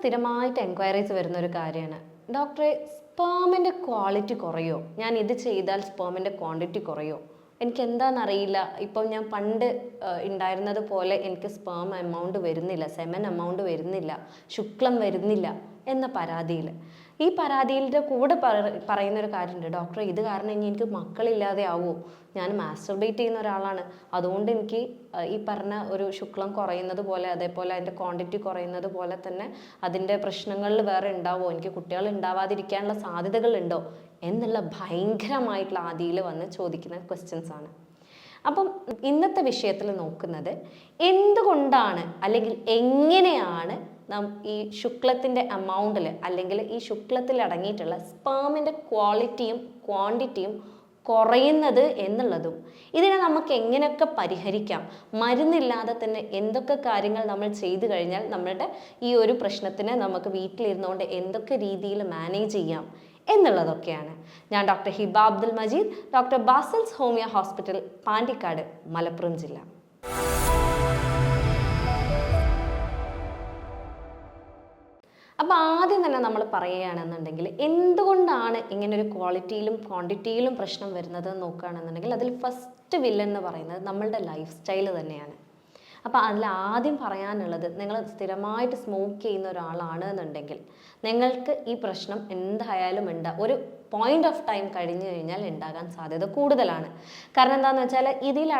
സ്ഥിരമായിട്ട് എൻക്വയറീസ് വരുന്ന ഒരു കാര്യമാണ്. ഡോക്ടറെ സ്പേമിന്റെ ക്വാളിറ്റി കുറയോ? ഞാൻ ഇത് ചെയ്താൽ സ്പേമിന്റെ ക്വാണ്ടിറ്റി കുറയോ? എനിക്ക് എന്താണെന്നറിയില്ല ഇപ്പം ഞാൻ പണ്ട് ഉണ്ടായിരുന്നത് പോലെ എനിക്ക് സ്പേം എമൗണ്ട് വരുന്നില്ല. സെമൻ എമൗണ്ട് വരുന്നില്ല. ശുക്ലം വരുന്നില്ല എന്ന പരാതിയിൽ ഈ പരാതിയിലെ കൂടെ പറ- പറയുന്ന ഒരു കാര്യമുണ്ട്. ഡോക്ടർ ഇത് കാരണം ഇനി എനിക്ക് മക്കളില്ലാതെ ആവുമോ ഞാൻ മാസ്റ്റർബേറ്റ് ചെയ്യുന്ന ഒരാളാണ്. അതുകൊണ്ട് എനിക്ക് ഈ പറഞ്ഞ ഒരു ശുക്ലം കുറയുന്നത് പോലെ അതേപോലെ അതിന്റെ ക്വാണ്ടിറ്റി കുറയുന്നത് പോലെ തന്നെ അതിന്റെ പ്രശ്നങ്ങളിൽ വേറെ ഉണ്ടാവുമോ എനിക്ക് കുട്ടികൾ ഉണ്ടാവാതിരിക്കാനുള്ള സാധ്യതകളുണ്ടോ എന്നുള്ള ഭയങ്കരമായിട്ടുള്ള ആദിയിൽ വന്ന് ചോദിക്കുന്ന ക്വസ്റ്റ്യൻസ് ആണ്. അപ്പം ഇന്നത്തെ വിഷയത്തിൽ നോക്കുന്നത് എന്തുകൊണ്ടാണ് അല്ലെങ്കിൽ എങ്ങനെയാണ് നാം ഈ ശുക്ലത്തിന്റെ എമൗണ്ടിൽ അല്ലെങ്കിൽ ഈ ശുക്ലത്തിൽ അടങ്ങിയിട്ടുള്ള സ്പേമിന്റെ ക്വാളിറ്റിയും ക്വാണ്ടിറ്റിയും കുറയുന്നത് എന്നുള്ളതും ഇതിനെ നമുക്ക് എങ്ങനെയൊക്കെ പരിഹരിക്കാം? മരുന്നില്ലാതെ തന്നെ എന്തൊക്കെ കാര്യങ്ങൾ നമ്മൾ ചെയ്തു കഴിഞ്ഞാൽ നമ്മളുടെ ഈ ഒരു പ്രശ്നത്തിനെ നമുക്ക് വീട്ടിലിരുന്നുകൊണ്ട് എന്തൊക്കെ രീതിയിൽ മാനേജ് ചെയ്യാം എന്നുള്ളതൊക്കെയാണ്. ഞാൻ doctor Hiba Abdul Majeed doctor Basil's homoeo hospital Pandikkad Malappuram ജില്ല. അപ്പോൾ ആദ്യം തന്നെ നമ്മൾ പറയുകയാണെന്നുണ്ടെങ്കിൽ എന്തുകൊണ്ടാണ് ഇങ്ങനെ ഒരു ക്വാളിറ്റിയിലും ക്വാണ്ടിറ്റിയിലും പ്രശ്നം വരുന്നത് എന്ന് നോക്കുകയാണെന്നുണ്ടെങ്കിൽ അതിൽ ഫസ്റ്റ് വില്ലൻ എന്ന് പറയുന്നത് നമ്മളുടെ ലൈഫ് സ്റ്റൈൽ തന്നെയാണ്. അപ്പോൾ അതിൽ ആദ്യം പറയാനുള്ളത് നിങ്ങൾ സ്ഥിരമായിട്ട് സ്മോക്ക് ചെയ്യുന്ന ഒരാളാണ് എന്നുണ്ടെങ്കിൽ നിങ്ങൾക്ക് ഈ പ്രശ്നം എന്തായാലും ഉണ്ട്. ഒരു പോയിന്റ് ഓഫ് ടൈം കഴിഞ്ഞു കഴിഞ്ഞാൽ ഉണ്ടാകാൻ സാധ്യത കൂടുതലാണ്. കാരണം എന്താണെന്ന് വെച്ചാൽ ഇതിൽ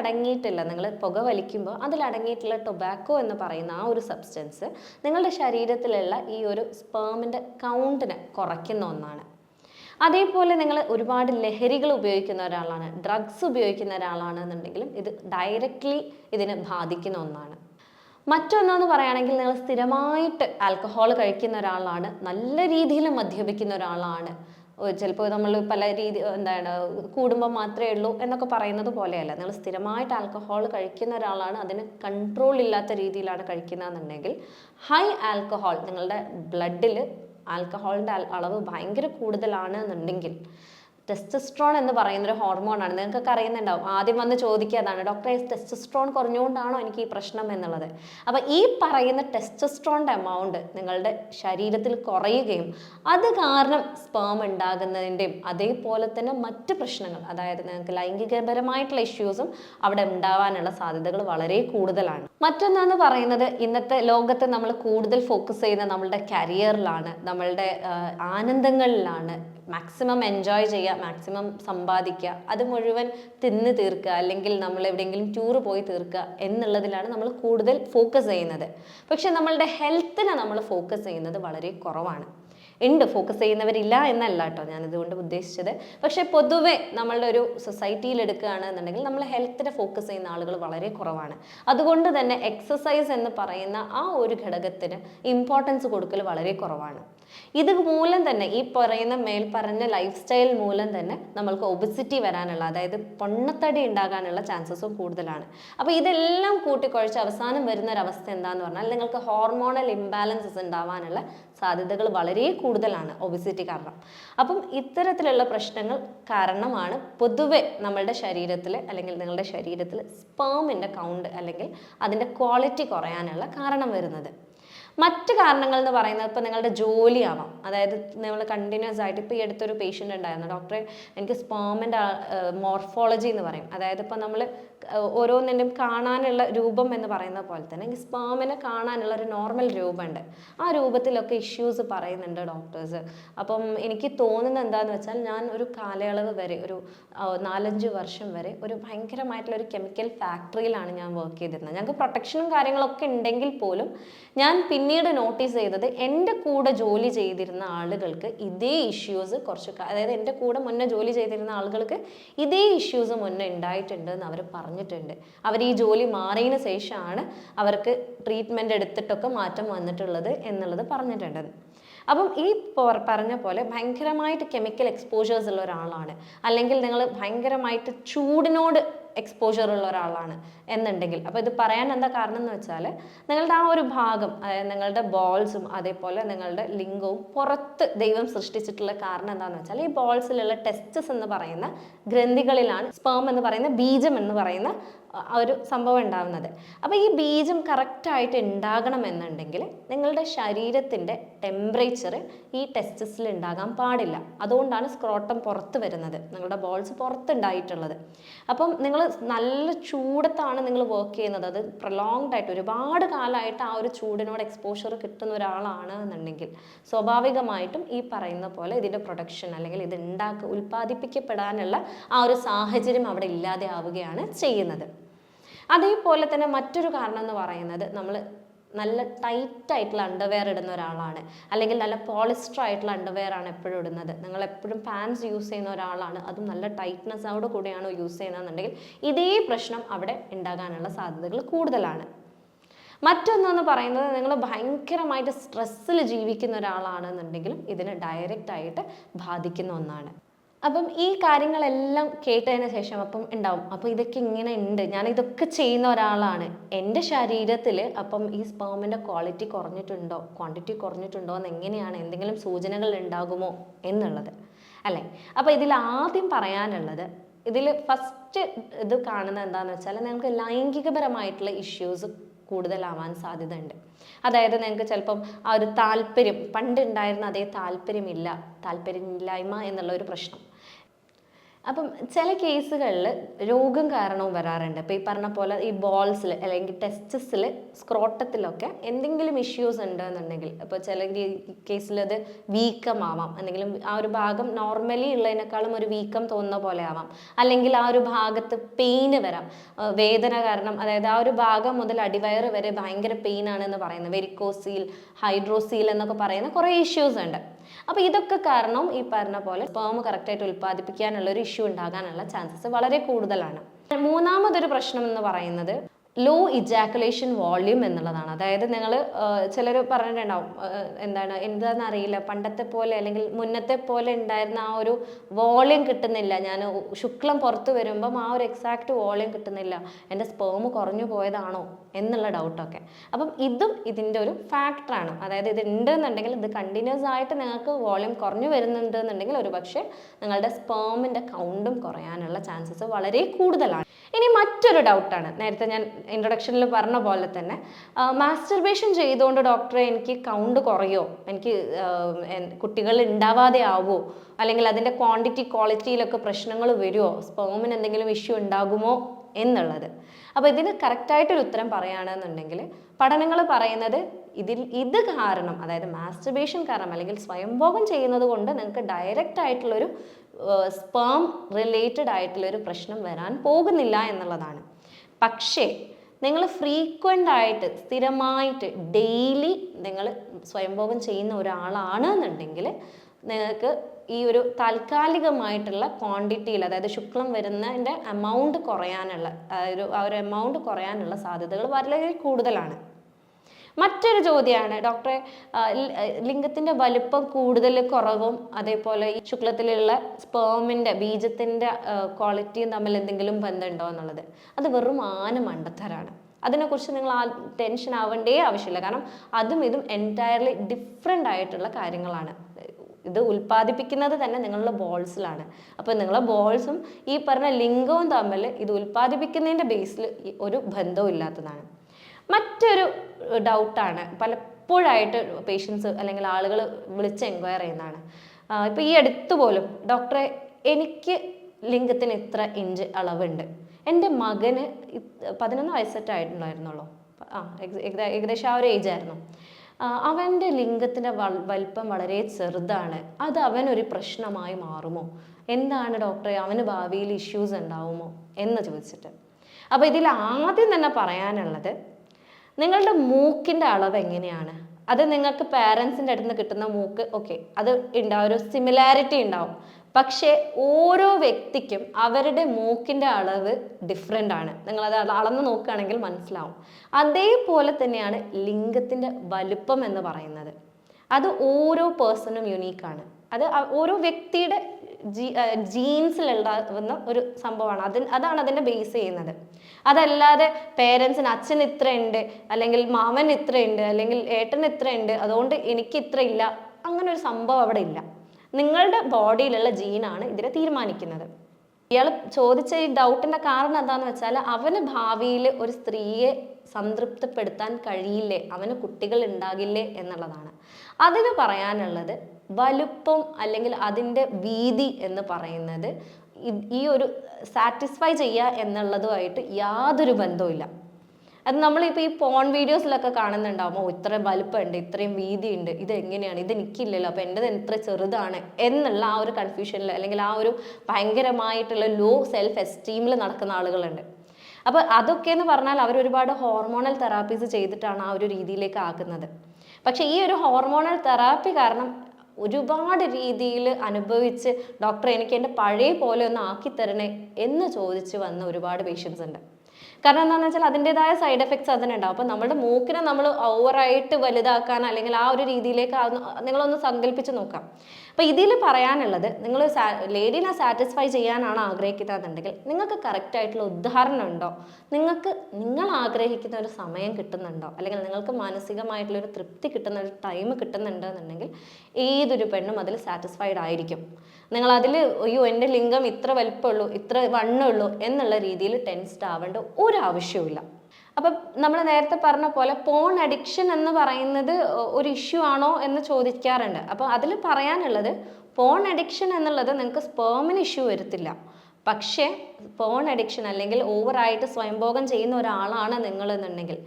നിങ്ങൾ പുക വലിക്കുമ്പോൾ അതിൽ അടങ്ങിയിട്ടുള്ള ടൊബാക്കോ എന്ന് പറയുന്ന ആ ഒരു സബ്സ്റ്റൻസ് നിങ്ങളുടെ ശരീരത്തിലുള്ള ഈ ഒരു സ്പേമിന്റെ കൗണ്ടിനെ കുറയ്ക്കുന്ന ഒന്നാണ്. അതേപോലെ നിങ്ങൾ ഒരുപാട് ലഹരികൾ ഉപയോഗിക്കുന്ന ഒരാളാണ് ഡ്രഗ്സ് ഉപയോഗിക്കുന്ന ഒരാളാണെന്നുണ്ടെങ്കിലും ഇത് ഡയറക്റ്റ്ലി ഇതിനെ ബാധിക്കുന്ന ഒന്നാണ്. മറ്റൊന്നെന്ന് പറയുകയാണെങ്കിൽ നിങ്ങൾ സ്ഥിരമായിട്ട് ആൽക്കഹോൾ കഴിക്കുന്ന ഒരാളാണ് നല്ല രീതിയിൽ മദ്യപിക്കുന്ന ഒരാളാണ്. ചിലപ്പോൾ നമ്മൾ പല രീതി എന്താണ് കൂടുമ്പോൾ മാത്രമേ ഉള്ളൂ എന്നൊക്കെ പറയുന്നത് പോലെയല്ല. നിങ്ങൾ സ്ഥിരമായിട്ട് ആൽക്കഹോൾ കഴിക്കുന്ന ഒരാളാണ് അതിന് കൺട്രോൾ ഇല്ലാത്ത രീതിയിലാണ് കഴിക്കുന്നതെന്നുണ്ടെങ്കിൽ ഹൈ ആൽക്കഹോൾ നിങ്ങളുടെ ബ്ലഡിൽ ആൽക്കഹോളിന്റെ അളവ് ഭയങ്കര കൂടുതലാണ് എന്നുണ്ടെങ്കിൽ ടെസ്റ്റസ്ട്രോൺ എന്ന് പറയുന്ന ഒരു ഹോർമോണാണ് നിങ്ങൾക്കൊക്കെ അറിയുന്നുണ്ടാവും. ആദ്യം വന്ന് ചോദിക്കാതാണ് ഡോക്ടറെ ടെസ്റ്റസ്ട്രോൺ കുറഞ്ഞുകൊണ്ടാണോ എനിക്ക് ഈ പ്രശ്നം എന്നുള്ളത്? അപ്പോൾ ഈ പറയുന്ന ടെസ്റ്റസ്ട്രോണിന്റെ എമൗണ്ട് നിങ്ങളുടെ ശരീരത്തിൽ കുറയുകയും അത് കാരണം സ്പേം ഉണ്ടാകുന്നതിന്റെയും അതേപോലെ തന്നെ മറ്റ് പ്രശ്നങ്ങൾ അതായത് നിങ്ങൾക്ക് ലൈംഗികപരമായിട്ടുള്ള ഇഷ്യൂസും അവിടെ ഉണ്ടാവാനുള്ള സാധ്യതകൾ വളരെ കൂടുതലാണ്. മറ്റൊന്നാന്ന് പറയുന്നത് ഇന്നത്തെ ലോകത്ത് നമ്മൾ കൂടുതൽ ഫോക്കസ് ചെയ്യുന്ന നമ്മളുടെ കരിയറിലാണ് നമ്മളുടെ ആനന്ദങ്ങളിലാണ് മാക്സിമം എൻജോയ് ചെയ്യുക മാക്സിമം സമ്പാദിക്കുക. അത് മുഴുവൻ തിന്ന് തീർക്കുക അല്ലെങ്കിൽ നമ്മൾ എവിടെയെങ്കിലും ടൂർ പോയി തീർക്കുക എന്നുള്ളതിലാണ് നമ്മൾ കൂടുതൽ ഫോക്കസ് ചെയ്യുന്നത്. പക്ഷെ നമ്മളുടെ ഹെൽത്തിനെ നമ്മൾ ഫോക്കസ് ചെയ്യുന്നത് വളരെ കുറവാണ്. ഉണ്ട് ഫോക്കസ് ചെയ്യുന്നവരില്ല എന്നല്ല കേട്ടോ ഞാൻ ഇതുകൊണ്ട് ഉദ്ദേശിച്ചത്. പക്ഷേ പൊതുവെ നമ്മളുടെ ഒരു സൊസൈറ്റിയിൽ എടുക്കുകയാണെന്നുണ്ടെങ്കിൽ നമ്മൾ ഹെൽത്തിനെ ഫോക്കസ് ചെയ്യുന്ന ആളുകൾ വളരെ കുറവാണ്. അതുകൊണ്ട് തന്നെ എക്സസൈസ് എന്ന് പറയുന്ന ആ ഒരു ഘടകത്തിന് ഇമ്പോർട്ടൻസ് കൊടുക്കൽ വളരെ കുറവാണ്. ഇത് മൂലം തന്നെ ഈ പറയുന്ന മേൽ പറഞ്ഞ ലൈഫ് സ്റ്റൈൽ മൂലം തന്നെ നമ്മൾക്ക് ഒബസിറ്റി വരാനുള്ള അതായത് പൊണ്ണത്തടി ഉണ്ടാകാനുള്ള ചാൻസസും കൂടുതലാണ്. അപ്പോൾ ഇതെല്ലാം കൂട്ടിക്കുഴച്ച് അവസാനം വരുന്ന ഒരു അവസ്ഥ എന്താന്ന് പറഞ്ഞാൽ നിങ്ങൾക്ക് ഹോർമോണൽ ഇംബാലൻസസ് ഉണ്ടാവാനുള്ള സാധ്യതകൾ വളരെ കൂടുതലാണ് ഒബസിറ്റി കാരണം. അപ്പം ഇത്തരത്തിലുള്ള പ്രശ്നങ്ങൾ കാരണമാണ് പൊതുവെ നമ്മളുടെ ശരീരത്തിൽ അല്ലെങ്കിൽ നിങ്ങളുടെ ശരീരത്തിൽ സ്പേമിന്റെ കൗണ്ട് അല്ലെങ്കിൽ അതിന്റെ ക്വാളിറ്റി കുറയാനുള്ള കാരണം വരുന്നത്. മറ്റ് കാരണങ്ങൾ എന്ന് പറയുന്നത് ഇപ്പോൾ നിങ്ങളുടെ ജോലിയാവാം. അതായത് നിങ്ങൾ കണ്ടിന്യൂസ് ആയിട്ട് ഇപ്പോൾ ഈ അടുത്തൊരു പേഷ്യന്റ് ഉണ്ടായിരുന്നു. ഡോക്ടറെ എനിക്ക് സ്പോമിന്റെ മോർഫോളജി എന്ന് പറയും. അതായത് ഇപ്പോൾ നമ്മൾ ഓരോന്നിന്റെയും കാണാനുള്ള രൂപം എന്ന് പറയുന്ന പോലെ തന്നെ എനിക്ക് സ്പോമിനെ കാണാനുള്ള ഒരു നോർമൽ രൂപമുണ്ട്. ആ രൂപത്തിലൊക്കെ ഇഷ്യൂസ് പറയുന്നുണ്ട് ഡോക്ടേഴ്സ് അപ്പം എനിക്ക് തോന്നുന്നത് എന്താണെന്ന് വെച്ചാൽ ഞാൻ ഒരു കാലയളവ് വരെ ഒരു നാലഞ്ച് വർഷം വരെ ഒരു ഭയങ്കരമായിട്ടുള്ള ഒരു കെമിക്കൽ ഫാക്ടറിയിലാണ് ഞാൻ വർക്ക് ചെയ്തിരുന്നത്. ഞങ്ങൾക്ക് പ്രൊട്ടക്ഷനും കാര്യങ്ങളൊക്കെ ഉണ്ടെങ്കിൽ പോലും ഞാൻ പിന്നീട് നോട്ടീസ് ചെയ്തത് എന്റെ കൂടെ ജോലി ചെയ്തിരുന്ന ആളുകൾക്ക് ഇതേ ഇഷ്യൂസ് കുറച്ച് അതായത് എന്റെ കൂടെ മുന്നേ ജോലി ചെയ്തിരുന്ന ആളുകൾക്ക് ഇതേ ഇഷ്യൂസ് മുന്നേ ഉണ്ടായിട്ടുണ്ട് എന്ന് അവർ പറഞ്ഞിട്ടുണ്ട്. അവർ ഈ ജോലി മാറിയതിന് ശേഷമാണ് അവർക്ക് ട്രീറ്റ്മെന്റ് എടുത്തിട്ടൊക്കെ മാറ്റം വന്നിട്ടുള്ളത് എന്നുള്ളത് പറഞ്ഞിട്ടുണ്ട്. അപ്പം ഈ പറഞ്ഞ പോലെ ഭയങ്കരമായിട്ട് കെമിക്കൽ എക്സ്പോഷേഴ്സ് ഉള്ള ഒരാളാണ്. അല്ലെങ്കിൽ നിങ്ങൾ ഭയങ്കരമായിട്ട് ചൂടിനോട് എക്സ്പോഷർ ഉള്ള ഒരാളാണ്. എന്നുണ്ടെങ്കിൽ. അപ്പോൾ ഇത് പറയാൻ എന്താ കാരണം എന്ന് വെച്ചാൽ നിങ്ങളുടെ ആ ഒരു ഭാഗം അതായത് നിങ്ങളുടെ ബോൾസും അതേപോലെ നിങ്ങളുടെ ലിംഗവും പുറത്ത് ദൈവം സൃഷ്ടിച്ചിട്ടുള്ള കാരണം എന്താണെന്ന് വെച്ചാൽ ഈ ബോൾസിലുള്ള ടെസ്റ്റസ് എന്ന് പറയുന്ന ഗ്രന്ഥികളിലാണ് സ്പേം എന്ന് പറയുന്ന ബീജം എന്ന് പറയുന്ന ഒരു സംഭവം ഉണ്ടാവുന്നത്. അപ്പോൾ ഈ ബീജം കറക്റ്റായിട്ട് ഉണ്ടാകണമെന്നുണ്ടെങ്കിൽ നിങ്ങളുടെ ശരീരത്തിന്റെ ടെമ്പറേച്ചർ ഈ ടെസ്റ്റസിൽ ഉണ്ടാകാൻ പാടില്ല. അതുകൊണ്ടാണ് സ്ക്രോട്ടം പുറത്ത് വരുന്നത്. നിങ്ങളുടെ ബോൾസ് പുറത്തുണ്ടായിട്ടുള്ളത്. അപ്പം നിങ്ങൾ നല്ല ചൂടത്താണ് നിങ്ങൾ വർക്ക് ചെയ്യുന്നത്? അത് പ്രൊലോങ്ഡ് ആയിട്ട് ഒരുപാട് കാലമായിട്ട് ആ ഒരു ചൂടിനോട് എക്സ്പോഷർ കിട്ടുന്ന ഒരാളാണ് എന്നുണ്ടെങ്കിൽ സ്വാഭാവികമായിട്ടും ഈ പറയുന്ന പോലെ ഇതിന്റെ പ്രൊഡക്ഷൻ അല്ലെങ്കിൽ ഇത് ഉണ്ടാക്ക ഉൽപ്പാദിപ്പിക്കപ്പെടാനുള്ള ആ ഒരു സാഹചര്യം അവിടെ ഇല്ലാതെ ആവുകയാണ് ചെയ്യുന്നത്. അതേപോലെ തന്നെ മറ്റൊരു കാരണം എന്ന് പറയുന്നത് നമ്മൾ നല്ല ടൈറ്റ് ആയിട്ടുള്ള അണ്ടർവെയർ ഇടുന്ന ഒരാളാണ്. അല്ലെങ്കിൽ നല്ല പോളിസ്റ്റർ ആയിട്ടുള്ള അണ്ടർവെയർ ആണ് എപ്പോഴും ഇടുന്നത്. നിങ്ങൾ എപ്പോഴും പാൻസ് യൂസ് ചെയ്യുന്ന ഒരാളാണ്. അതും നല്ല ടൈറ്റ്നെസ്സോട് കൂടിയാണ് യൂസ് ചെയ്യുന്നതെന്നുണ്ടെങ്കിൽ ഇതേ പ്രശ്നം അവിടെ ഉണ്ടാകാനുള്ള സാധ്യതകൾ കൂടുതലാണ്. മറ്റൊന്നെന്ന് പറയുന്നത് നിങ്ങൾ ഭയങ്കരമായിട്ട് സ്ട്രെസ്സിൽ ജീവിക്കുന്ന ഒരാളാണെന്നുണ്ടെങ്കിലും ഇതിന് ഡയറക്റ്റ് ആയിട്ട് ബാധിക്കുന്ന ഒന്നാണ്. അപ്പം ഈ കാര്യങ്ങളെല്ലാം കേട്ടതിന് ശേഷം അപ്പം ഉണ്ടാവും. അപ്പം ഇതൊക്കെ ഇങ്ങനെ ഉണ്ട്. ഞാൻ ഇതൊക്കെ ചെയ്യുന്ന ഒരാളാണ്. എന്റെ ശരീരത്തിൽ അപ്പം ഈ സ്പേമിന്റെ ക്വാളിറ്റി കുറഞ്ഞിട്ടുണ്ടോ? ക്വാണ്ടിറ്റി കുറഞ്ഞിട്ടുണ്ടോ? എന്ന് എങ്ങനെയാണ് എന്തെങ്കിലും സൂചനകൾ ഉണ്ടാകുമോ എന്നുള്ളത്. അല്ലേ? അപ്പോൾ ഇതിൽ ആദ്യം പറയാനുള്ളത് ഇതിൽ ഫസ്റ്റ് ഇത് കാണുന്നത് എന്താണെന്ന് വെച്ചാൽ നിങ്ങൾക്ക് ലൈംഗികപരമായിട്ടുള്ള ഇഷ്യൂസ് കൂടുതലാവാൻ സാധ്യതയുണ്ട്. അതായത് നിങ്ങൾക്ക് ചിലപ്പം ആ ഒരു താല്പര്യം പണ്ട് ഉണ്ടായിരുന്ന അതേ താല്പര്യമില്ല താല്പര്യമില്ലായ്മ എന്നുള്ള ഒരു പ്രശ്നം. അപ്പം ചില കേസുകളിൽ രോഗം കാരണവും വരാറുണ്ട്. ഇപ്പോൾ ഈ പറഞ്ഞ പോലെ ഈ ബോൾസിൽ അല്ലെങ്കിൽ ടെസ്റ്റസിൽ സ്ക്രോട്ടത്തിലൊക്കെ എന്തെങ്കിലും ഇഷ്യൂസ് ഉണ്ട് എന്നുണ്ടെങ്കിൽ ഇപ്പോൾ ചില കേസിൽ അത് വീക്കമാവാം. എന്തെങ്കിലും ആ ഒരു ഭാഗം നോർമലി ഉള്ളതിനേക്കാളും ഒരു വീക്കം തോന്നുന്ന പോലെ ആവാം. അല്ലെങ്കിൽ ആ ഒരു ഭാഗത്ത് പെയിന് വരാം. വേദന കാരണം അതായത് ആ ഒരു ഭാഗം മുതൽ അടിവയറ് വരെ ഭയങ്കര പെയിൻ ആണെന്ന് പറയുന്നത് വെരിക്കോസീൽ ഹൈഡ്രോസീൽ എന്നൊക്കെ പറയുന്ന കുറേ ഇഷ്യൂസ് ഉണ്ട്. അപ്പോൾ ഇതൊക്കെ കാരണം ഈ പറഞ്ഞ പോലെ സ്പേം കറക്റ്റായിട്ട് ഉൽപ്പാദിപ്പിക്കാനുള്ള ഒരു ഇഷ്യൂ ഉണ്ടാകാനുള്ള ചാൻസസ് വളരെ കൂടുതലാണ്. മൂന്നാമതൊരു പ്രശ്നം എന്ന് പറയുന്നത് ലോ ഇജാക്കുലേഷൻ വോള്യൂം എന്നുള്ളതാണ്. അതായത് നിങ്ങൾ ചിലർ പറഞ്ഞിട്ടുണ്ടാവും എന്താണ് എന്താണെന്ന് അറിയില്ല പണ്ടത്തെ പോലെ അല്ലെങ്കിൽ മുന്നത്തെ പോലെ ഉണ്ടായിരുന്ന ആ ഒരു വോള്യൂം കിട്ടുന്നില്ല. ഞാൻ ശുക്ലം പുറത്ത് വരുമ്പം ആ ഒരു എക്സാക്റ്റ് വോള്യൂം കിട്ടുന്നില്ല. എന്റെ സ്പേം കുറഞ്ഞു പോയതാണോ എന്നുള്ള ഡൗട്ടൊക്കെ അപ്പം ഇതും ഇതിന്റെ ഒരു ഫാക്ടറാണ് അതായത് ഇത് ഉണ്ടെന്നുണ്ടെങ്കിൽ ഇത് കണ്ടിന്യൂസ് ആയിട്ട് നിങ്ങൾക്ക് വോള്യൂം കുറഞ്ഞു വരുന്നുണ്ട് എന്നുണ്ടെങ്കിൽ ഒരു പക്ഷേ നിങ്ങളുടെ സ്പേമിന്റെ കൗണ്ടും കുറയാനുള്ള ചാൻസസ് വളരെ കൂടുതലാണ്. ഇനി മറ്റൊരു ഡൗട്ടാണ് നേരത്തെ ഞാൻ ഇൻട്രൊഡക്ഷനിൽ പറഞ്ഞ പോലെ തന്നെ മാസ്റ്റർബേഷൻ ചെയ്തുകൊണ്ട് ഡോക്ടറെ എനിക്ക് കൗണ്ട് കുറയോ? എനിക്ക് കുട്ടികൾ ഉണ്ടാവാതെ ആവുമോ അല്ലെങ്കിൽ അതിന്റെ ക്വാണ്ടിറ്റി ക്വാളിറ്റിയിലൊക്കെ പ്രശ്നങ്ങൾ വരുമോ സ്പേമിന് എന്തെങ്കിലും ഇഷ്യൂ ഉണ്ടാകുമോ? എന്നുള്ളത്. അപ്പോൾ ഇതിന് കറക്റ്റായിട്ടൊരു ഉത്തരം പറയുകയാണെന്നുണ്ടെങ്കിൽ പഠനങ്ങൾ പറയുന്നത് ഇതിൽ ഇത് കാരണം അതായത് മാസ്റ്റർബേഷൻ കാരണം അല്ലെങ്കിൽ സ്വയംഭോഗം ചെയ്യുന്നത് കൊണ്ട് നിങ്ങൾക്ക് ഡയറക്റ്റ് ആയിട്ടുള്ളൊരു സ്പേം റിലേറ്റഡ് ആയിട്ടുള്ളൊരു പ്രശ്നം വരാൻ പോകുന്നില്ല എന്നുള്ളതാണ്. പക്ഷേ നിങ്ങൾ ഫ്രീക്വന്റ് ആയിട്ട് സ്ഥിരമായിട്ട് ഡെയിലി നിങ്ങൾ സ്വയംഭോഗം ചെയ്യുന്ന ഒരാളാണ് എന്നുണ്ടെങ്കിൽ നിങ്ങൾക്ക് ഈ ഒരു താൽക്കാലികമായിട്ടുള്ള ക്വാണ്ടിറ്റിയിൽ അതായത് ശുക്ലം വരുന്നതിന്റെ എമൗണ്ട് കുറയാനുള്ള ഒരു ആ ഒരു എമൗണ്ട് കുറയാനുള്ള സാധ്യതകൾ വളരെ കൂടുതലാണ്. മറ്റൊരു ചോദ്യമാണ്. ഡോക്ടറെ ലിംഗത്തിന്റെ വലുപ്പം കൂടുതൽ കുറവും അതേപോലെ ഈ ശുക്ലത്തിലുള്ള സ്പേമിന്റെ ബീജത്തിന്റെ ക്വാളിറ്റിയും തമ്മിൽ എന്തെങ്കിലും ബന്ധമുണ്ടോ എന്നുള്ളത്. അത് വെറും ആന മണ്ടത്തരാണ്. അതിനെക്കുറിച്ച് നിങ്ങൾ ആ ടെൻഷൻ ആവേണ്ടേ ആവശ്യമില്ല. കാരണം അതും ഇതും എന്റയർലി ഡിഫറെന്റ് ആയിട്ടുള്ള കാര്യങ്ങളാണ്. ഇത് ഉൽപ്പാദിപ്പിക്കുന്നത് തന്നെ നിങ്ങളുടെ ബോൾസിലാണ് അപ്പോൾ നിങ്ങളുടെ ബോൾസും ഈ പറഞ്ഞ ലിംഗവും തമ്മിൽ ഇത് ഉൽപ്പാദിപ്പിക്കുന്നതിന്റെ ബേസിൽ ഒരു ബന്ധവും ഇല്ലാത്തതാണ്. മറ്റൊരു ഡൗട്ടാണ് പലപ്പോഴായിട്ട് പേഷ്യൻസ് അല്ലെങ്കിൽ ആളുകൾ വിളിച്ച് എൻക്വയർ ചെയ്യുന്നതാണ്. ഇപ്പോൾ ഈ അടുത്ത് പോലും ഡോക്ടറെ എനിക്ക് ലിംഗത്തിന് ഇത്ര ഇഞ്ച് അളവുണ്ട്. എന്റെ മകന് പതിനൊന്ന് വയസ്സായിട്ടുണ്ടായിരുന്നുള്ളൂ ആ ഏകദേശം ആ ഒരു ഏജ് ആയിരുന്നു. അവന്റെ ലിംഗത്തിന്റെ വൽ- വലിപ്പം വളരെ ചെറുതാണ്. അത് അവനൊരു പ്രശ്നമായി മാറുമോ? എന്താണ് ഡോക്ടറെ അവന് ഭാവിയിൽ ഇഷ്യൂസ് ഉണ്ടാവുമോ എന്ന് ചോദിച്ചിട്ട്. അപ്പോൾ ഇതിൽ ആദ്യം തന്നെ പറയാനുള്ളത് നിങ്ങളുടെ മൂക്കിന്റെ അളവ് എങ്ങനെയാണ്? അത് നിങ്ങൾക്ക് പാരൻസിന്റെ അടുത്ത് നിന്ന് കിട്ടുന്ന മൂക്ക് ഓക്കെ അത് ഉണ്ടാവും ഒരു സിമിലാരിറ്റി ഉണ്ടാവും പക്ഷേ ഓരോ വ്യക്തിക്കും അവരുടെ മൂക്കിന്റെ അളവ് ഡിഫറെന്റ് ആണ്. നിങ്ങളത് അളന്ന് നോക്കുകയാണെങ്കിൽ മനസ്സിലാവും. അതേപോലെ തന്നെയാണ് ലിംഗത്തിന്റെ വലുപ്പം എന്ന് പറയുന്നത്. അത് ഓരോ പേഴ്സണും യുണീക്കാണ് അത് ഓരോ വ്യക്തിയുടെ ജീൻസിൽ ജീൻസിലുണ്ടാവുന്ന ഒരു സംഭവമാണ്. അതിന് അതാണ് അതിന്റെ ബേസ് ചെയ്യുന്നത്. അതല്ലാതെ പേരൻസിന് അച്ഛൻ ഇത്രയുണ്ട് അല്ലെങ്കിൽ മാമൻ ഇത്രയുണ്ട് അല്ലെങ്കിൽ ഏട്ടൻ ഇത്രയുണ്ട് അതുകൊണ്ട് എനിക്ക് ഇത്ര ഇല്ല അങ്ങനെ ഒരു സംഭവം അവിടെ ഇല്ല. നിങ്ങളുടെ ബോഡിയിലുള്ള ജീനാണ് ഇതിനെ തീരുമാനിക്കുന്നത്. ഇയാൾ ചോദിച്ച ഈ ഡൗട്ടിന്റെ കാരണം എന്താന്ന് വെച്ചാൽ അവന് ഭാവിയിൽ ഒരു സ്ത്രീയെ സംതൃപ്തിപ്പെടുത്താൻ കഴിയില്ലേ? അവന് കുട്ടികൾ ഉണ്ടാകില്ലേ എന്നുള്ളതാണ്. അതിന് പറയാനുള്ളത് വലുപ്പം അല്ലെങ്കിൽ അതിന്റെ വീതി എന്ന് പറയുന്നത് ഈ ഒരു സാറ്റിസ്ഫൈ ചെയ്യുക എന്നുള്ളതുമായിട്ട് യാതൊരു ബന്ധവുമില്ല. അത് നമ്മളിപ്പോൾ ഈ പോൺ വീഡിയോസിലൊക്കെ കാണുന്നുണ്ടാവും ഓ ഇത്ര വലുപ്പമുണ്ട് ഇത്രയും വീതിയുണ്ട് ഇത് എങ്ങനെയാണ് ഇത് എനിക്കില്ലല്ലോ അപ്പോൾ എന്റെത് എത്ര ചെറുതാണ് എന്നുള്ള ആ ഒരു കൺഫ്യൂഷനിൽ അല്ലെങ്കിൽ ആ ഒരു ഭയങ്കരമായിട്ടുള്ള ലോ സെൽഫ് എസ്റ്റീമിൽ നടക്കുന്ന ആളുകളുണ്ട്. അപ്പോൾ അതൊക്കെ എന്ന് പറഞ്ഞാൽ അവർ ഒരുപാട് ഹോർമോണൽ തെറാപ്പീസ് ചെയ്തിട്ടാണ് ആ ഒരു രീതിയിലേക്ക് ആക്കുന്നത്. പക്ഷേ ഈ ഒരു ഹോർമോണൽ തെറാപ്പി കാരണം ഒരുപാട് രീതിയിൽ അനുഭവിച്ച് ഡോക്ടർ എനിക്ക് എന്റെ പഴയ പോലെ ഒന്ന് ആക്കി തരണേ എന്ന് ചോദിച്ച് വന്ന ഒരുപാട് പേഷ്യൻസ് ഉണ്ട്. കാരണം എന്താണെന്ന് വെച്ചാൽ അതിന്റെതായ സൈഡ് എഫക്ട്സ് അതിനുണ്ടാവും അപ്പോൾ നമ്മുടെ മൂക്കിനെ നമ്മൾ ഓവറായിട്ട് വലുതാക്കാൻ അല്ലെങ്കിൽ ആ ഒരു രീതിയിലേക്ക് നിങ്ങളൊന്ന് സങ്കല്പിച്ച് നോക്കാം. അപ്പോൾ ഇതിൽ പറയാനുള്ളത് നിങ്ങൾ ലേഡീനെ സാറ്റിസ്ഫൈ ചെയ്യാനാണ് ആഗ്രഹിക്കുന്നതെന്നുണ്ടെങ്കിൽ നിങ്ങൾക്ക് കറക്റ്റ് ആയിട്ടുള്ള ഉദാഹരണം ഉണ്ടോ? നിങ്ങൾക്ക് നിങ്ങൾ ആഗ്രഹിക്കുന്ന ഒരു സമയം കിട്ടുന്നുണ്ടോ? അല്ലെങ്കിൽ നിങ്ങൾക്ക് മാനസികമായിട്ടുള്ള ഒരു തൃപ്തി കിട്ടുന്ന ഒരു ടൈം കിട്ടുന്നുണ്ടോ കിട്ടുന്നുണ്ടെന്നുണ്ടെങ്കിൽ ഏതൊരു പെണ്ണും അതിൽ സാറ്റിസ്ഫൈഡ് ആയിരിക്കും. നിങ്ങൾ അതിൽ അയ്യോ എന്റെ ലിംഗം ഇത്ര വലിപ്പമുള്ളൂ ഇത്ര വണ്ണമുള്ളൂ എന്നുള്ള രീതിയിൽ ടെൻസ്ഡ് ആവേണ്ട ഒരു ആവശ്യവുമില്ല അപ്പം നമ്മൾ നേരത്തെ പറഞ്ഞ പോലെ പോൺ അഡിക്ഷൻ എന്ന് പറയുന്നത് ഒരു ഇഷ്യൂ ആണോ എന്ന് ചോദിക്കാറുണ്ട്. അപ്പോൾ അതിൽ പറയാനുള്ളത് പോൺ അഡിക്ഷൻ എന്നുള്ളത് നിങ്ങൾക്ക് സ്പേമിന് ഇഷ്യൂ വരുത്തില്ല. പക്ഷേ പോൺ അഡിക്ഷൻ അല്ലെങ്കിൽ ഓവറായിട്ട് സ്വയംഭോഗം ചെയ്യുന്ന ഒരാളാണ് ഏഹ്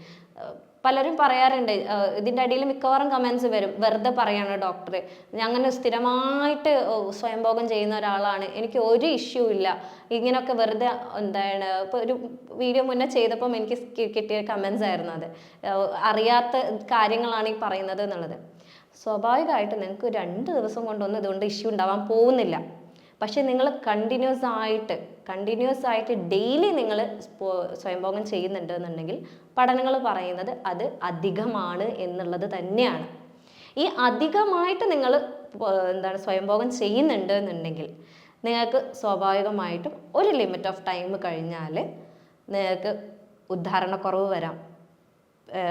പലരും പറയാറുണ്ട് ഇതിന്റെ അടിയിൽ മിക്കവാറും കമൻസ് വരും. വെറുതെ പറയാണ് ഡോക്ടർ അങ്ങനെ സ്ഥിരമായിട്ട് സ്വയംഭോഗം ചെയ്യുന്ന ഒരാളാണ്. എനിക്ക് ഒരു ഇഷ്യൂ ഇല്ല. ഇങ്ങനെയൊക്കെ വെറുതെ എന്താണ് ഇപ്പോൾ ഒരു വീഡിയോ മുന്നേ ചെയ്തപ്പം എനിക്ക് കിട്ടിയ കമൻസ് ആയിരുന്നു അത്. അറിയാത്ത കാര്യങ്ങളാണ് ഈ പറയുന്നത് എന്നുള്ളത്. സ്വാഭാവികമായിട്ട് നിങ്ങൾക്ക് രണ്ട് ദിവസം കൊണ്ടൊന്നും ഇതുകൊണ്ട് ഇഷ്യൂ ഉണ്ടാവാൻ പോകുന്നില്ല. പക്ഷെ നിങ്ങൾ കണ്ടിന്യൂസ് ആയിട്ട് കണ്ടിന്യൂസ് ആയിട്ട് ഡെയിലി നിങ്ങൾ സ്വയംഭോഗം ചെയ്യുന്നുണ്ട് എന്നുണ്ടെങ്കിൽ പഠനങ്ങൾ പറയുന്നത് അത് അധികമാണ് എന്നുള്ളത് തന്നെയാണ്. ഈ അധികമായിട്ട് നിങ്ങൾ എന്താണ് സ്വയംഭോഗം ചെയ്യുന്നുണ്ട് എന്നുണ്ടെങ്കിൽ നിങ്ങൾക്ക് സ്വാഭാവികമായിട്ടും ഒരു ലിമിറ്റ് ഓഫ് ടൈം കഴിഞ്ഞാൽ നിങ്ങൾക്ക് ഉദ്ധാരണക്കുറവ് വരാം.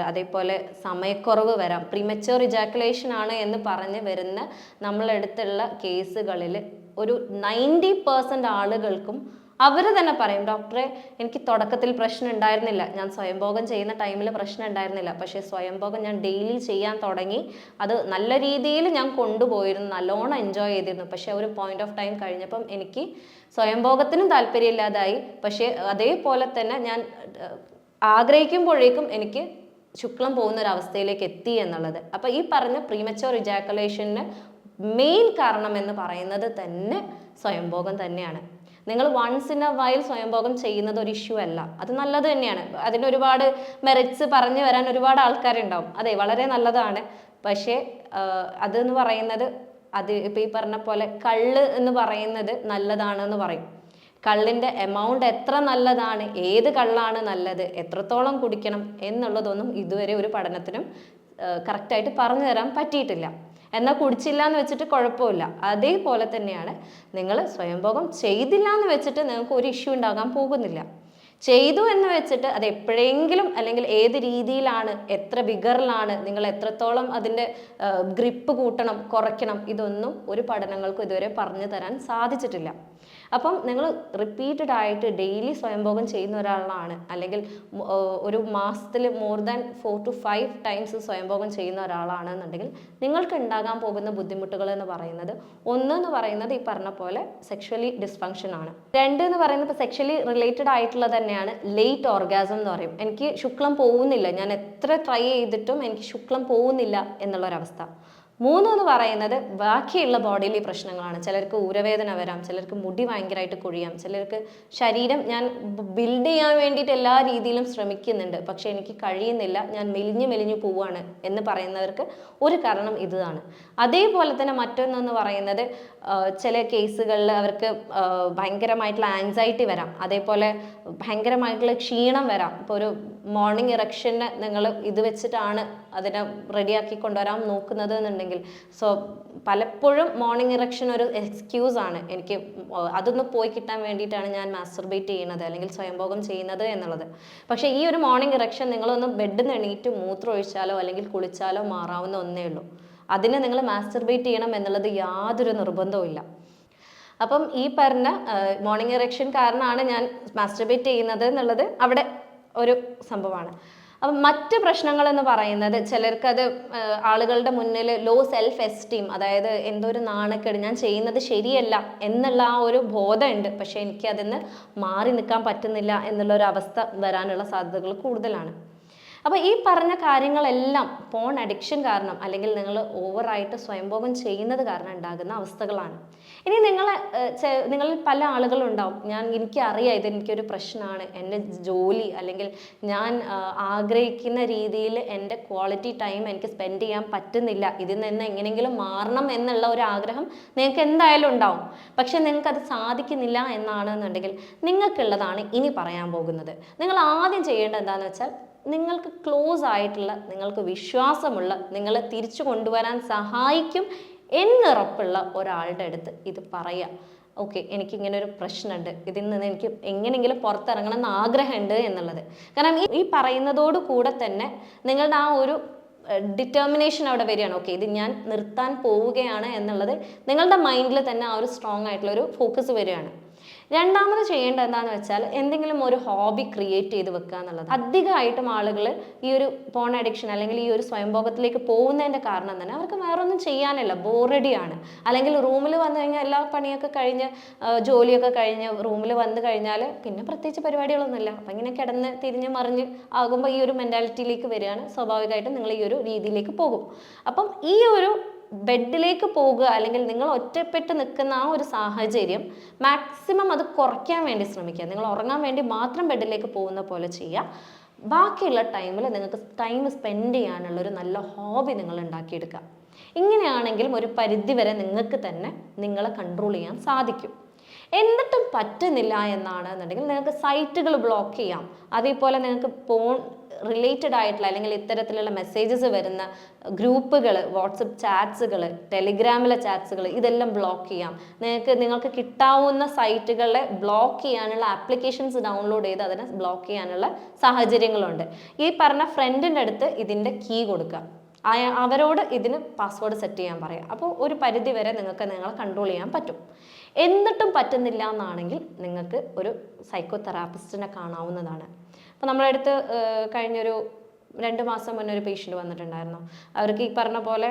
അതേപോലെ സമയക്കുറവ് വരാം. പ്രിമച്വർ ഇജാക്കുലേഷൻ ആണ് എന്ന് പറഞ്ഞ് വരുന്ന നമ്മളെടുത്തുള്ള കേസുകളിൽ ഒരു നയന്റി പേഴ്സന്റ് ആളുകൾക്കും അവർ തന്നെ പറയും ഡോക്ടറെ എനിക്ക് തുടക്കത്തിൽ പ്രശ്നം ഉണ്ടായിരുന്നില്ല. ഞാൻ സ്വയംഭോഗം ചെയ്യുന്ന ടൈമിൽ പ്രശ്നം ഉണ്ടായിരുന്നില്ല. പക്ഷേ സ്വയംഭോഗം ഞാൻ ഡെയിലി ചെയ്യാൻ തുടങ്ങി. അത് നല്ല രീതിയിൽ ഞാൻ കൊണ്ടുപോയിരുന്നു. നല്ലോണം എൻജോയ് ചെയ്തിരുന്നു. പക്ഷേ ഒരു പോയിന്റ് ഓഫ് ടൈം കഴിഞ്ഞപ്പം എനിക്ക് സ്വയംഭോഗത്തിനും താല്പര്യമില്ലാതായി. പക്ഷേ അതേപോലെ തന്നെ ഞാൻ ആഗ്രഹിക്കുമ്പോഴേക്കും എനിക്ക് ശുക്ലം പോകുന്ന ഒരു അവസ്ഥയിലേക്ക് എത്തി എന്നുള്ളത്. അപ്പോൾ ഈ പറഞ്ഞ പ്രീമച്ചോർ ഇജാക്കുലേഷന് മെയിൻ കാരണം എന്ന് പറയുന്നത് തന്നെ സ്വയംഭോഗം തന്നെയാണ്. നിങ്ങൾ വൺസ് ഇൻ എ വൈൽ സ്വയംഭോഗം ചെയ്യുന്നത് ഒരു ഇഷ്യൂ അല്ല. അത് നല്ലത് തന്നെയാണ്. അതിന് ഒരുപാട് മെറിറ്റ്സ് പറഞ്ഞു വരാൻ ഒരുപാട് ആൾക്കാരുണ്ടാവും. അതെ വളരെ നല്ലതാണ്. പക്ഷേ അതെന്ന് പറയുന്നത് അത് ഇപ്പം ഈ പറഞ്ഞ പോലെ കള്ള് എന്ന് പറയുന്നത് നല്ലതാണെന്ന് പറയും. കള്ളിന്റെ എമൗണ്ട് എത്ര നല്ലതാണ് ഏത് കള്ളാണ് നല്ലത് എത്രത്തോളം കുടിക്കണം എന്നുള്ളതൊന്നും ഇതുവരെ ഒരു പഠനത്തിനും കറക്റ്റായിട്ട് പറഞ്ഞു തരാൻ പറ്റിയിട്ടില്ല. എന്നാൽ കുടിച്ചില്ല എന്ന് വെച്ചിട്ട് കുഴപ്പമില്ല. അതേപോലെ തന്നെയാണ് നിങ്ങൾ സ്വയംഭോഗം ചെയ്തില്ല എന്ന് വെച്ചിട്ട് നിങ്ങൾക്ക് ഒരു ഇഷ്യൂ ഉണ്ടാകാൻ പോകുന്നില്ല. ചെയ്തു എന്ന് വെച്ചിട്ട് അത് എപ്പോഴെങ്കിലും അല്ലെങ്കിൽ ഏത് രീതിയിലാണ് എത്ര വിഗറിലാണ് നിങ്ങൾ എത്രത്തോളം അതിന്റെ ഗ്രിപ്പ് കൂട്ടണം കുറയ്ക്കണം ഇതൊന്നും ഒരു പഠനങ്ങൾക്കും ഇതുവരെ പറഞ്ഞു തരാൻ സാധിച്ചിട്ടില്ല. അപ്പം നിങ്ങൾ റിപ്പീറ്റഡ് ആയിട്ട് ഡെയിലി സ്വയംഭോഗം ചെയ്യുന്ന ഒരാളാണ് അല്ലെങ്കിൽ ഒരു മാസത്തിൽ more than four to five times സ്വയംഭോഗം ചെയ്യുന്ന ഒരാളാണെന്നുണ്ടെങ്കിൽ നിങ്ങൾക്ക് ഉണ്ടാകാൻ പോകുന്ന ബുദ്ധിമുട്ടുകൾ എന്ന് പറയുന്നത് ഒന്ന് എന്ന് പറയുന്നത് ഈ പറഞ്ഞ പോലെ സെക്ഷലി ഡിസ്ഫങ്ഷൻ ആണ്. രണ്ട് എന്ന് പറയുന്നത് ഇപ്പോൾ സെക്ഷലി റിലേറ്റഡ് ആയിട്ടുള്ളത് തന്നെയാണ് ലേറ്റ് ഓർഗാസം എന്ന് പറയും. എനിക്ക് ശുക്ലം പോകുന്നില്ല. ഞാൻ എത്ര ട്രൈ ചെയ്തിട്ടും എനിക്ക് ശുക്ലം പോകുന്നില്ല എന്നുള്ളൊരവസ്ഥ. മൂന്ന് എന്ന് പറയുന്നത് ബാക്കിയുള്ള ബോഡിയിലെ പ്രശ്നങ്ങളാണ്. ചിലർക്ക് ഊരവേദന വരാം ചിലർക്ക് മുടി ഭയങ്കരമായിട്ട് കൊഴിയാം ചിലർക്ക് ശരീരം ഞാൻ ബിൽഡ് ചെയ്യാൻ വേണ്ടിയിട്ട് എല്ലാ രീതിയിലും ശ്രമിക്കുന്നുണ്ട്. പക്ഷെ എനിക്ക് കഴിയുന്നില്ല ഞാൻ മെലിഞ്ഞു മെലിഞ്ഞു പോവാണ് എന്ന് പറയുന്നവർക്ക് ഒരു കാരണം ഇതാണ്. അതേപോലെ തന്നെ മറ്റൊന്നെന്ന് പറയുന്നത് ചില കേസുകളിൽ അവർക്ക് ഭയങ്കരമായിട്ടുള്ള ആൻസൈറ്റി വരാം. അതേപോലെ ഭയങ്കരമായിട്ടുള്ള ക്ഷീണം വരാം. ഇപ്പോൾ ഒരു മോർണിംഗ് ഇറക്ഷന് നിങ്ങൾ ഇത് വെച്ചിട്ടാണ് അതിനെ റെഡിയാക്കി കൊണ്ടുവരാൻ നോക്കുന്നത് എന്നുണ്ടെങ്കിൽ. സോ പലപ്പോഴും മോർണിംഗ് ഇറക്ഷൻ ഒരു എക്സ്ക്യൂസ് ആണ്. എനിക്ക് അതൊന്ന് പോയി കിട്ടാൻ വേണ്ടിയിട്ടാണ് ഞാൻ മാസ്റ്റർബേറ്റ് ചെയ്യുന്നത് അല്ലെങ്കിൽ സ്വയംഭോഗം ചെയ്യുന്നത് എന്നുള്ളത്. പക്ഷേ ഈ ഒരു മോർണിംഗ് ഇറക്ഷൻ നിങ്ങളൊന്ന് ബെഡിൽ എണീറ്റ് മൂത്രം ഒഴിച്ചാലോ അല്ലെങ്കിൽ കുളിച്ചാലോ മാറാവുന്ന ഒന്നേ ഉള്ളൂ. അതിനെ നിങ്ങൾ മാസ്റ്റർബേറ്റ് ചെയ്യണം എന്നുള്ളത് യാതൊരു നിർബന്ധവും ഇല്ല. അപ്പം ഈ പറഞ്ഞ മോർണിംഗ് ഇറക്ഷൻ കാരണമാണ് ഞാൻ മാസ്റ്റർബേറ്റ് ചെയ്യുന്നത് എന്നുള്ളത് അവിടെ ഒരു സംഭവമാണ്. അപ്പം മറ്റ് പ്രശ്നങ്ങൾ എന്ന് പറയുന്നത് ചിലർക്കത് ആളുകളുടെ മുന്നിൽ ലോ സെൽഫ് എസ്റ്റീം അതായത് എന്തോ ഒരു നാണക്കേട് ഞാൻ ചെയ്യുന്നത് ശരിയല്ല എന്നുള്ള ആ ഒരു ബോധമുണ്ട്. പക്ഷേ എനിക്ക് അതിന് മാറി നിൽക്കാൻ പറ്റുന്നില്ല എന്നുള്ള ഒരു അവസ്ഥ വരാനുള്ള സാധ്യതകൾ കൂടുതലാണ്. അപ്പോൾ ഈ പറഞ്ഞ കാര്യങ്ങളെല്ലാം ഫോൺ അഡിക്ഷൻ കാരണം അല്ലെങ്കിൽ നിങ്ങൾ ഓവറായിട്ട് സ്വയംഭോഗം ചെയ്യുന്നത് കാരണം ഉണ്ടാകുന്ന അവസ്ഥകളാണ്. ഇനി നിങ്ങൾ നിങ്ങളിൽ പല ആളുകളും ഉണ്ടാവും ഞാൻ എനിക്കറിയാം ഇതെനിക്കൊരു പ്രശ്നമാണ്. എന്റെ ജോലി അല്ലെങ്കിൽ ഞാൻ ആഗ്രഹിക്കുന്ന രീതിയിൽ എന്റെ ക്വാളിറ്റി ടൈം എനിക്ക് സ്പെൻഡ് ചെയ്യാൻ പറ്റുന്നില്ല. ഇതിൽ നിന്ന് എങ്ങനെയെങ്കിലും മാറണം എന്നുള്ള ഒരു ആഗ്രഹം നിങ്ങൾക്ക് എന്തായാലും ഉണ്ടാവും. പക്ഷെ നിങ്ങൾക്ക് അത് സാധിക്കുന്നില്ല എന്നാണെന്നുണ്ടെങ്കിൽ നിങ്ങൾക്കുള്ളതാണ് ഇനി പറയാൻ പോകുന്നത്. നിങ്ങൾ ആദ്യം ചെയ്യേണ്ടത് എന്താണെന്ന് വെച്ചാൽ നിങ്ങൾക്ക് ക്ലോസ് ആയിട്ടുള്ള നിങ്ങൾക്ക് വിശ്വാസമുള്ള നിങ്ങളെ തിരിച്ചു കൊണ്ടുവരാൻ സഹായിക്കും എന്നുറപ്പുള്ള ഒരാളുടെ അടുത്ത് ഇത് പറയുക ഓക്കെ എനിക്കിങ്ങനെ ഒരു പ്രശ്നമുണ്ട് ഇതിൽ നിന്ന് എനിക്ക് എങ്ങനെയെങ്കിലും പുറത്തിറങ്ങണം എന്ന് ആഗ്രഹമുണ്ട് എന്നുള്ളത്. കാരണം ഈ- പറയുന്നതോട് കൂടെ തന്നെ നിങ്ങളുടെ ആ ഒരു ഡിറ്റർമിനേഷൻ അവിടെ വരികയാണ്. ഓക്കെ ഇത് ഞാൻ നിർത്താൻ പോവുകയാണ് എന്നുള്ളത് നിങ്ങളുടെ മൈൻഡിൽ തന്നെ ആ ഒരു സ്ട്രോങ് ആയിട്ടുള്ള ഒരു ഫോക്കസ് വരികയാണ്. രണ്ടാമത് ചെയ്യേണ്ടത് എന്താന്ന് വെച്ചാൽ എന്തെങ്കിലും ഒരു ഹോബി ക്രിയേറ്റ് ചെയ്ത് വെക്കുക എന്നുള്ളത്. അധികമായിട്ടും ആളുകൾ ഈ ഒരു പോൺ അഡിക്ഷൻ അല്ലെങ്കിൽ ഈ ഒരു സ്വയംഭോഗത്തിലേക്ക് പോകുന്നതിന്റെ കാരണം തന്നെ അവർക്ക് വേറൊന്നും ചെയ്യാനല്ല. ബോറടിയാണ് അല്ലെങ്കിൽ റൂമിൽ വന്നു കഴിഞ്ഞാൽ എല്ലാ പണിയൊക്കെ കഴിഞ്ഞ് ജോലിയൊക്കെ കഴിഞ്ഞ് റൂമിൽ വന്നു കഴിഞ്ഞാൽ പിന്നെ പ്രത്യേകിച്ച് പരിപാടികളൊന്നുമില്ല. അപ്പം ഇങ്ങനെ കിടന്ന് തിരിഞ്ഞ് മറിഞ്ഞ് ആകുമ്പോൾ ഈ ഒരു മെന്റാലിറ്റിയിലേക്ക് വരികയാണ്. സ്വാഭാവികമായിട്ടും നിങ്ങൾ ഈ ഒരു രീതിയിലേക്ക് പോകും. അപ്പം ഈ ഒരു ബെഡിലേക്ക് പോകുക അല്ലെങ്കിൽ നിങ്ങൾ ഒറ്റപ്പെട്ട് നിൽക്കുന്ന ആ ഒരു സാഹചര്യം മാക്സിമം അത് കുറയ്ക്കാൻ വേണ്ടി ശ്രമിക്കുക. നിങ്ങൾ ഉറങ്ങാൻ വേണ്ടി മാത്രം ബെഡിലേക്ക് പോകുന്ന പോലെ ചെയ്യുക. ബാക്കിയുള്ള ടൈമിൽ നിങ്ങൾക്ക് ടൈം സ്പെൻഡ് ചെയ്യാനുള്ള ഒരു നല്ല ഹോബി നിങ്ങൾ ഉണ്ടാക്കിയെടുക്കുക. ഇങ്ങനെയാണെങ്കിലും ഒരു പരിധി വരെ നിങ്ങൾക്ക് തന്നെ നിങ്ങളെ കൺട്രോൾ ചെയ്യാൻ സാധിക്കും. എന്നിട്ടും പറ്റുന്നില്ല എന്നാണെന്നുണ്ടെങ്കിൽ നിങ്ങൾക്ക് സൈറ്റുകൾ ബ്ലോക്ക് ചെയ്യാം. അതേപോലെ നിങ്ങൾക്ക് ഫോൺ റിലേറ്റഡ് ആയിട്ടുള്ള അല്ലെങ്കിൽ ഇത്തരത്തിലുള്ള മെസ്സേജസ് വരുന്ന ഗ്രൂപ്പുകൾ വാട്സപ്പ് ചാറ്റ്സുകൾ ടെലിഗ്രാമിലെ ചാറ്റ്സുകൾ ഇതെല്ലാം ബ്ലോക്ക് ചെയ്യാം. നിങ്ങൾക്ക് നിങ്ങൾക്ക് കിട്ടാവുന്ന സൈറ്റുകളെ ബ്ലോക്ക് ചെയ്യാനുള്ള ആപ്ലിക്കേഷൻസ് ഡൗൺലോഡ് ചെയ്ത് അതിനെ ബ്ലോക്ക് ചെയ്യാനുള്ള സാഹചര്യങ്ങളുണ്ട്. ഈ പറഞ്ഞ ഫ്രണ്ടിന്റെ അടുത്ത് ഇതിന്റെ കീ കൊടുക്കുക. അവരോട് ഇതിന് പാസ്വേഡ് സെറ്റ് ചെയ്യാൻ പറയാം. അപ്പോൾ ഒരു പരിധി വരെ നിങ്ങൾക്ക് നിങ്ങളെ കൺട്രോൾ ചെയ്യാൻ പറ്റും. എന്നിട്ടും പറ്റുന്നില്ല എന്നാണെങ്കിൽ നിങ്ങൾക്ക് ഒരു സൈക്കോതെറാപ്പിസ്റ്റിനെ കാണാവുന്നതാണ്. അപ്പോൾ നമ്മളെ അടുത്ത് കഴിഞ്ഞൊരു രണ്ട് മാസം മുന്നേ ഒരു പേഷ്യന്റ് വന്നിട്ടുണ്ടായിരുന്നു. അവർക്ക് ഈ പറഞ്ഞ പോലെ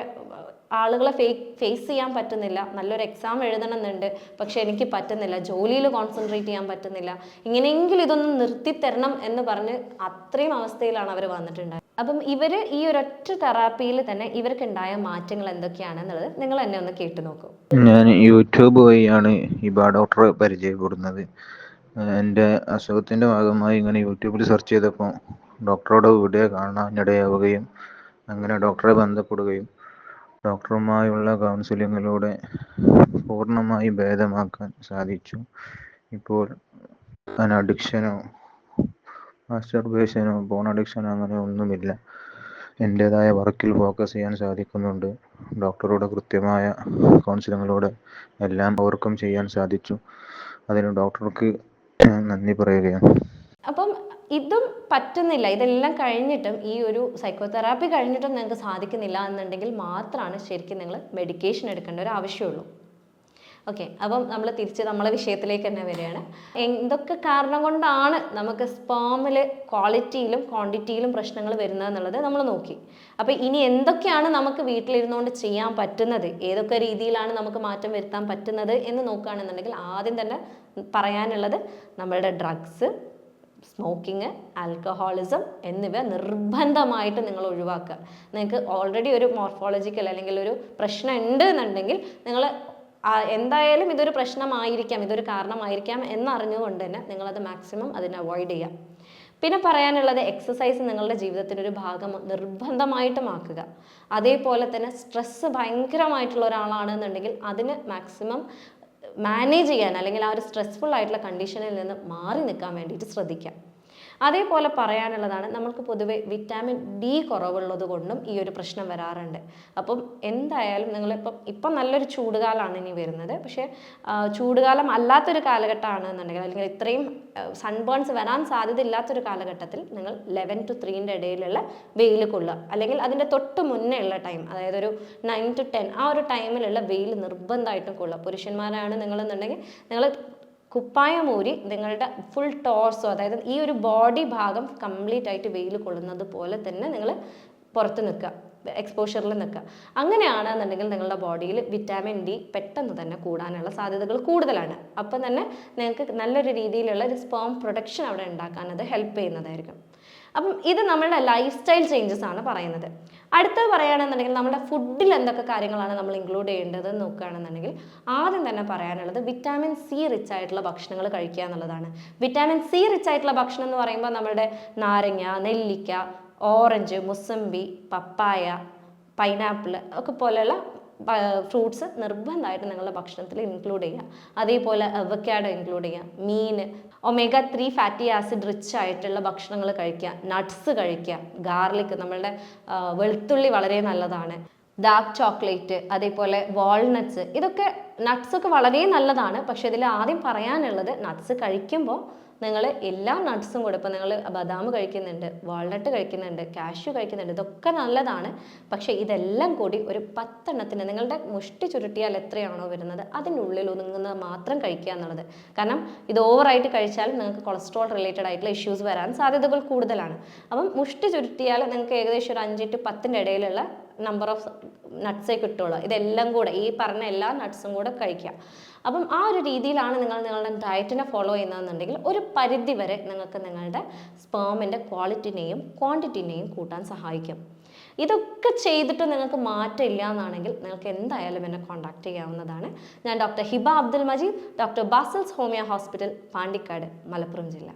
ആളുകളെ ഫേ ഫേസ് ചെയ്യാൻ പറ്റുന്നില്ല. നല്ലൊരു എക്സാം എഴുതണമെന്നുണ്ട്. പക്ഷെ എനിക്ക് പറ്റുന്നില്ല. ജോലിയിൽ കോൺസെൻട്രേറ്റ് ചെയ്യാൻ പറ്റുന്നില്ല. ഇങ്ങനെയെങ്കിലും ഇതൊന്നും നിർത്തിത്തരണം എന്ന് പറഞ്ഞ് അത്രയും അവസ്ഥയിലാണ് അവർ വന്നിട്ടുണ്ടായത് അപ്പം ഇവർ ഈ ഒരൊറ്റ തെറാപ്പിയിൽ തന്നെ ഇവർക്കുണ്ടായ മാറ്റങ്ങൾ എന്തൊക്കെയാണെന്നുള്ളത് നിങ്ങൾ എന്നെ ഒന്ന് കേട്ടു നോക്കൂ. ഞാൻ യൂട്യൂബ് വഴിയാണ് ഇബ ഡോക്ടറെ പരിചയപ്പെടുന്നത്. എന്റെ അസുഖത്തിന്റെ ഭാഗമായി ഇങ്ങനെ യൂട്യൂബിൽ സെർച്ച് ചെയ്തപ്പോൾ ഡോക്ടറുടെ വീഡിയോ കാണാനിടയാവുകയും അങ്ങനെ ഡോക്ടറെ ബന്ധപ്പെടുകയും ഡോക്ടറുമായുള്ള കൗൺസിലിങ്ങിലൂടെ പൂർണമായി ഭേദമാക്കാൻ സാധിച്ചു. ഇപ്പോൾ അഡിക്ഷനോ മാസ്റ്റർബേഷനോ ഫോൺ അഡിക്ഷനോ അങ്ങനെ ഒന്നുമില്ല. എന്റേതായ വർക്കിൽ ഫോക്കസ് ചെയ്യാൻ സാധിക്കുന്നുണ്ട്. ഡോക്ടറുടെ കൃത്യമായ കൗൺസിലിങ്ങിലൂടെ എല്ലാം ഓവർകം ചെയ്യാൻ സാധിച്ചു. അതിന് ഡോക്ടർക്ക് നന്ദി പറയുകയാണ്. അപ്പം ഇതും പറ്റുന്നില്ല. ഇതെല്ലാം കഴിഞ്ഞിട്ടും ഈ ഒരു സൈക്കോതെറാപ്പി കഴിഞ്ഞിട്ടും നിങ്ങൾക്ക് സാധിക്കുന്നില്ല എന്നുണ്ടെങ്കിൽ മാത്രമാണ് ശരിക്കും നിങ്ങൾ മെഡിക്കേഷൻ എടുക്കേണ്ട ഒരു ആവശ്യമുള്ളൂ. ഓക്കെ അപ്പം നമ്മൾ തിരിച്ച് നമ്മളെ വിഷയത്തിലേക്ക് തന്നെ വരികയാണ്. എന്തൊക്കെ കാരണം കൊണ്ടാണ് നമുക്ക് സ്പോമിൽ ക്വാളിറ്റിയിലും ക്വാണ്ടിറ്റിയിലും പ്രശ്നങ്ങൾ വരുന്നത് എന്നുള്ളത് നമ്മൾ നോക്കി. അപ്പോൾ ഇനി എന്തൊക്കെയാണ് നമുക്ക് വീട്ടിലിരുന്നുകൊണ്ട് ചെയ്യാൻ പറ്റുന്നത്? ഏതൊക്കെ രീതിയിലാണ് നമുക്ക് മാറ്റം വരുത്താൻ പറ്റുന്നത് എന്ന് നോക്കുകയാണെന്നുണ്ടെങ്കിൽ ആദ്യം തന്നെ പറയാനുള്ളത് നമ്മളുടെ ഡ്രഗ്സ് സ്മോക്കിങ് ആൽക്കഹോളിസം എന്നിവ നിർബന്ധമായിട്ട് നിങ്ങൾ ഒഴിവാക്കുക. നിങ്ങൾക്ക് ഓൾറെഡി ഒരു മോർഫോളജിക്കൽ അല്ലെങ്കിൽ ഒരു പ്രശ്നം ഉണ്ട് എന്നുണ്ടെങ്കിൽ നിങ്ങൾ എന്തായാലും ഇതൊരു പ്രശ്നമായിരിക്കാം ഇതൊരു കാരണമായിരിക്കാം എന്നറിഞ്ഞുകൊണ്ട് തന്നെ നിങ്ങളത് മാക്സിമം അതിനെ അവോയ്ഡ് ചെയ്യാം. പിന്നെ പറയാനുള്ളത് എക്സസൈസ് നിങ്ങളുടെ ജീവിതത്തിന്റെ ഒരു ഭാഗം നിർബന്ധമായിട്ടും ആക്കുക. അതേപോലെ തന്നെ സ്ട്രെസ്സ് ഭയങ്കരമായിട്ടുള്ള ഒരാളാണെന്നുണ്ടെങ്കിൽ അതിന് മാക്സിമം മാനേജ് ചെയ്യാൻ അല്ലെങ്കിൽ ആ ഒരു സ്ട്രെസ്ഫുൾ ആയിട്ടുള്ള കണ്ടീഷനിൽ നിന്ന് മാറി നിൽക്കാൻ വേണ്ടിയിട്ട് ശ്രദ്ധിക്കാം അതേപോലെ പറയാനുള്ളതാണ് നമുക്ക് പൊതുവെ വിറ്റാമിൻ ഡി കുറവുള്ളത് കൊണ്ടും ഈ ഒരു പ്രശ്നം വരാറുണ്ട്. അപ്പം എന്തായാലും നിങ്ങളിപ്പം ഇപ്പം നല്ലൊരു ചൂടുകാലമാണ് ഇനി വരുന്നത്. പക്ഷേ ചൂടുകാലം അല്ലാത്തൊരു കാലഘട്ടമാണ് എന്നുണ്ടെങ്കിൽ അല്ലെങ്കിൽ ഇത്രയും സൺബേൺസ് വരാൻ സാധ്യത ഇല്ലാത്തൊരു കാലഘട്ടത്തിൽ നിങ്ങൾ ലെവൻ ടു ത്രീന്റെ ഇടയിലുള്ള വെയിൽ കൊള്ളുക. അല്ലെങ്കിൽ അതിന്റെ തൊട്ട് മുന്നേ ഉള്ള ടൈം അതായത് ഒരു നയൻ ടു ടെൻ ആ ഒരു ടൈമിലുള്ള വെയിൽ നിർബന്ധമായിട്ടും കൊള്ളുക. പുരുഷന്മാരാണ് നിങ്ങളെന്നുണ്ടെങ്കിൽ നിങ്ങൾ കുപ്പായം ഊരി നിങ്ങളുടെ ഫുൾ ടോർസോ അതായത് ഈ ഒരു ബോഡി ഭാഗം കംപ്ലീറ്റ് ആയിട്ട് വെയിൽ കൊള്ളുന്നത് പോലെ തന്നെ നിങ്ങൾ പുറത്ത് നിൽക്കുക എക്സ്പോഷറിൽ നിൽക്കുക. അങ്ങനെയാണെന്നുണ്ടെങ്കിൽ നിങ്ങളുടെ ബോഡിയിൽ വിറ്റാമിൻ ഡി പെട്ടെന്ന് തന്നെ കൂടാനുള്ള സാധ്യതകൾ കൂടുതലാണ്. അപ്പം തന്നെ നിങ്ങൾക്ക് നല്ലൊരു രീതിയിലുള്ള ഒരു സ്പേം പ്രൊഡക്ഷൻ അവിടെ ഉണ്ടാക്കാൻ അത് ഹെൽപ്പ് ചെയ്യുന്നതായിരിക്കും. അപ്പം ഇത് നമ്മളുടെ ലൈഫ് സ്റ്റൈൽ ചേഞ്ചസ് ആണ് പറയുന്നത്. അടുത്തത് പറയുകയാണെന്നുണ്ടെങ്കിൽ നമ്മുടെ ഫുഡിൽ എന്തൊക്കെ കാര്യങ്ങളാണ് നമ്മൾ ഇൻക്ലൂഡ് ചെയ്യേണ്ടത് നോക്കുകയാണെന്നുണ്ടെങ്കിൽ ആദ്യം തന്നെ പറയാനുള്ളത് വിറ്റാമിൻ സി റിച്ച് ആയിട്ടുള്ള ഭക്ഷണങ്ങൾ കഴിക്കുക എന്നുള്ളതാണ്. വിറ്റാമിൻ സി റിച്ച് ആയിട്ടുള്ള ഭക്ഷണം എന്ന് പറയുമ്പോൾ നമ്മുടെ നാരങ്ങ നെല്ലിക്ക ഓറഞ്ച് മുസമ്പി പപ്പായ പൈനാപ്പിൾ ഒക്കെ പോലെയുള്ള ഫ്രൂട്ട്സ് നിർബന്ധമായിട്ട് നിങ്ങളുടെ ഭക്ഷണത്തിൽ ഇൻക്ലൂഡ് ചെയ്യുക. അതേപോലെ അവക്കാഡോ ഇൻക്ലൂഡ് ചെയ്യുക. മീൻ omega three fatty acid rich ആയിട്ടുള്ള ഭക്ഷണങ്ങൾ കഴിക്കുക. നട്ട്സ് കഴിക്കുക. ഗാർലിക് നമ്മളുടെ വെളുത്തുള്ളി വളരെ നല്ലതാണ്. ഡാർക്ക് ചോക്ലേറ്റ് അതേപോലെ വാൾനട്ട്സ് ഇതൊക്കെ നട്ട്സ് ഒക്കെ വളരെ നല്ലതാണ്. പക്ഷെ ഇതിൽ ആദ്യം പറയാനുള്ളത് നട്ട്സ് കഴിക്കുമ്പോൾ നിങ്ങൾ എല്ലാ നട്ട്സും കൂടെ ഇപ്പോൾ നിങ്ങൾ ബദാം കഴിക്കുന്നുണ്ട് വാൾനട്ട് കഴിക്കുന്നുണ്ട് കാഷ്യു കഴിക്കുന്നുണ്ട് ഇതൊക്കെ നല്ലതാണ്. പക്ഷേ ഇതെല്ലാം കൂടി ഒരു പത്തെണ്ണത്തിന് നിങ്ങളുടെ മുഷ്ടി ചുരുട്ടിയാൽ എത്രയാണോ വരുന്നത് അതിനുള്ളിൽ ഒതുങ്ങുന്നത് മാത്രം കഴിക്കുക എന്നുള്ളത്. കാരണം ഇത് ഓവറായിട്ട് കഴിച്ചാൽ നിങ്ങൾക്ക് കൊളസ്ട്രോൾ റിലേറ്റഡ് ആയിട്ടുള്ള ഇഷ്യൂസ് വരാൻ സാധ്യതകൾ കൂടുതലാണ്. അപ്പം മുഷ്ടി ചുരുട്ടിയാൽ നിങ്ങൾക്ക് ഏകദേശം ഒരു അഞ്ച് ടു പത്തിന്റെ ഇടയിലുള്ള നമ്പർ ഓഫ് നട്ട്സേ കിട്ടുള്ളൂ. ഇതെല്ലാം കൂടെ ഈ പറഞ്ഞ എല്ലാ നട്ട്സും കൂടെ കഴിക്കുക അപ്പം ആ ഒരു രീതിയിലാണ് നിങ്ങൾ നിങ്ങളുടെ ഡയറ്റിനെ ഫോളോ ചെയ്യുന്നതെന്നുണ്ടെങ്കിൽ ഒരു പരിധി വരെ നിങ്ങൾക്ക് നിങ്ങളുടെ സ്പേമിന്റെ ക്വാളിറ്റിനെയും ക്വാണ്ടിറ്റിനെയും കൂട്ടാൻ സഹായിക്കും. ഇതൊക്കെ ചെയ്തിട്ട് നിങ്ങൾക്ക് മാറ്റം ഇല്ല എന്നാണെങ്കിൽ നിങ്ങൾക്ക് എന്തായാലും എന്നെ കോൺടാക്ട് ചെയ്യാവുന്നതാണ്. ഞാൻ doctor Hiba Abdul Majeed doctor Basil's homoeo hospital Pandikkad Malappuram ജില്ല.